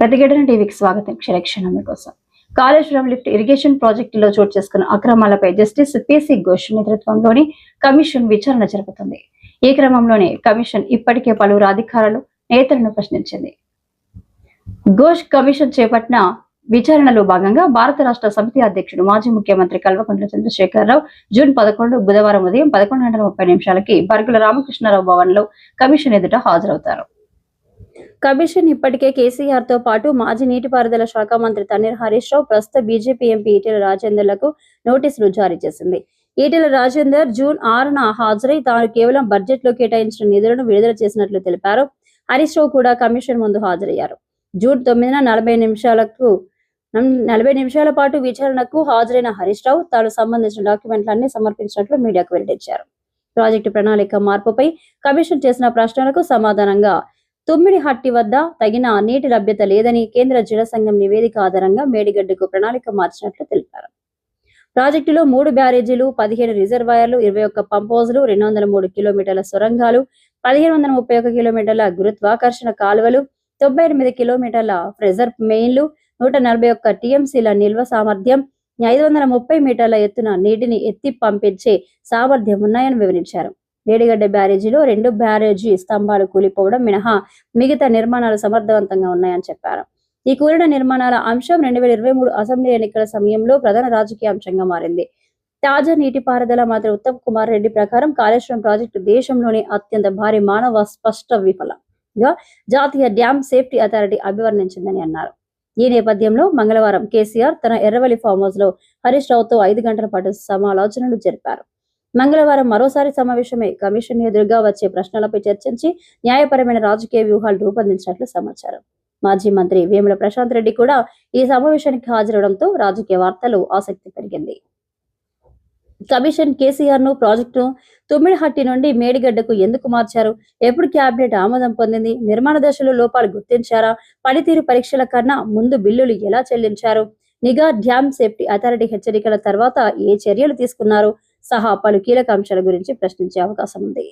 ప్రతిఘటన టీవీకి స్వాగతం. క్షణక్షణం కోసం కాళేశ్వరం లిఫ్ట్ ఇరిగేషన్ ప్రాజెక్టులో చోటు చేసుకున్న అక్రమాలపై జస్టిస్ పిసి ఘోష్ నేతృత్వంలోని కమిషన్ విచారణ జరుపుతుంది. ఈ క్రమంలోనే కమిషన్ ఇప్పటికే పలువురు అధికారులు నేతలను ప్రశ్నించింది. ఘోష్ కమిషన్ చేపట్టిన విచారణలో భాగంగా భారత రాష్ట్ర సమితి అధ్యక్షుడు మాజీ ముఖ్యమంత్రి కల్వకుంట్ల చంద్రశేఖరరావు జూన్ పదకొండు బుధవారం ఉదయం పదకొండు గంటల ముప్పై నిమిషాలకి బర్గుల రామకృష్ణారావు భవన్లో కమిషన్ ఎదుట హాజరవుతారు. కమిషన్ ఇప్పటికే కేసీఆర్తో పాటు మాజీ నీటిపారుదల శాఖ మంత్రి తన్నీర్ హరీష్ రావు ప్రస్తుత బీజేపీ ఎంపీ ఈటెల రాజేందర్లకు నోటీసులు జారీ చేసింది. ఈటెల రాజేందర్ జూన్ ఆరున హాజరై తాను కేవలం బడ్జెట్లో కేటాయించిన నిధులను విడుదల చేసినట్లు తెలిపారు. హరీష్ రావు కూడా కమిషన్ ముందు హాజరయ్యారు. జూన్ తొమ్మిదిన నలభై నిమిషాలకు నలభై నిమిషాల పాటు విచారణకు హాజరైన హరీష్ రావు తాను సంబంధించిన డాక్యుమెంట్లన్నీ సమర్పించినట్లు మీడియాకు వెల్లడించారు. ప్రాజెక్టు ప్రణాళిక మార్పుపై కమిషన్ చేసిన ప్రశ్నలకు సమాధానంగా తుమ్మిడిహట్టి వద్ద తగిన నీటి లభ్యత లేదని కేంద్ర జల సంఘం నివేదిక ఆధారంగా మేడిగడ్డకు ప్రణాళిక మార్చినట్లు తెలిపారు. ప్రాజెక్టులో మూడు బ్యారేజీలు పదిహేడు రిజర్వాయర్లు ఇరవై ఒక్క పంపోజులు రెండు వందల మూడు కిలోమీటర్ల సొరంగాలు పదిహేను వందల ముప్పై ఒక కిలోమీటర్ల గురుత్వాకర్షణ కాలువలు తొంభై ఎనిమిది కిలోమీటర్ల ప్రెజర్ మెయిన్లు నూట నలభై ఒక్క టీఎంసీల నిల్వ సామర్థ్యం ఐదు వందల ముప్పై మీటర్ల ఎత్తున నీటిని ఎత్తి పంపించే సామర్థ్యం ఉన్నాయని వివరించారు. వేడిగడ్డ బ్యారేజీలో రెండు బ్యారేజీ స్తంభాలు కూలిపోవడం మినహా మిగతా నిర్మాణాలు సమర్థవంతంగా ఉన్నాయని చెప్పారు. ఈ కూలిన నిర్మాణాల అంశం రెండు వేల ఇరవై మూడు అసెంబ్లీ ఎన్నికల సమయంలో ప్రధాన రాజకీయ అంశంగా మారింది. తాజా నీటిపారుదల మంత్రి ఉత్తమ్ కుమార్ రెడ్డి ప్రకారం కాళేశ్వరం ప్రాజెక్టు దేశంలోనే అత్యంత భారీ మానవ స్పష్ట విఫలంగా జాతీయ డ్యామ్ సేఫ్టీ అథారిటీ అభివర్ణించిందని అన్నారు. ఈ నేపథ్యంలో మంగళవారం కేసీఆర్ తన ఎర్రవల్లి ఫామ్ హౌస్లో హరీష్ రావుతో ఐదు గంటల పాటు సమాలోచనలు జరిపారు. మంగళవారం మరోసారి సమావేశమై కమిషన్ ఎదురుగా వచ్చే ప్రశ్నలపై చర్చించి న్యాయపరమైన రాజకీయ వ్యూహాలు రూపొందించినట్లు సమాచారం. మాజీ మంత్రి వేముల ప్రశాంత్ రెడ్డి కూడా ఈ సమావేశానికి హాజరవడంతో రాజకీయ వార్తలు ఆసక్తి పెరిగింది. కమిషన్ కేసీఆర్ను ప్రాజెక్టు తుమ్మిడిహట్టి నుండి మేడిగడ్డకు ఎందుకు మార్చారు? ఎప్పుడు క్యాబినెట్ ఆమోదం పొందింది? నిర్మాణ దశలో లోపాలు గుర్తించారా? పనితీరు పరీక్షల కన్నా ముందు బిల్లులు ఎలా చెల్లించారు? నిఘా డ్యామ్ సేఫ్టీ అథారిటీ హెచ్చరికల తర్వాత ఏ చర్యలు తీసుకున్నారు? సహా పలు కీలక అంశాల గురించి ప్రశ్నించే అవకాశం ఉంది.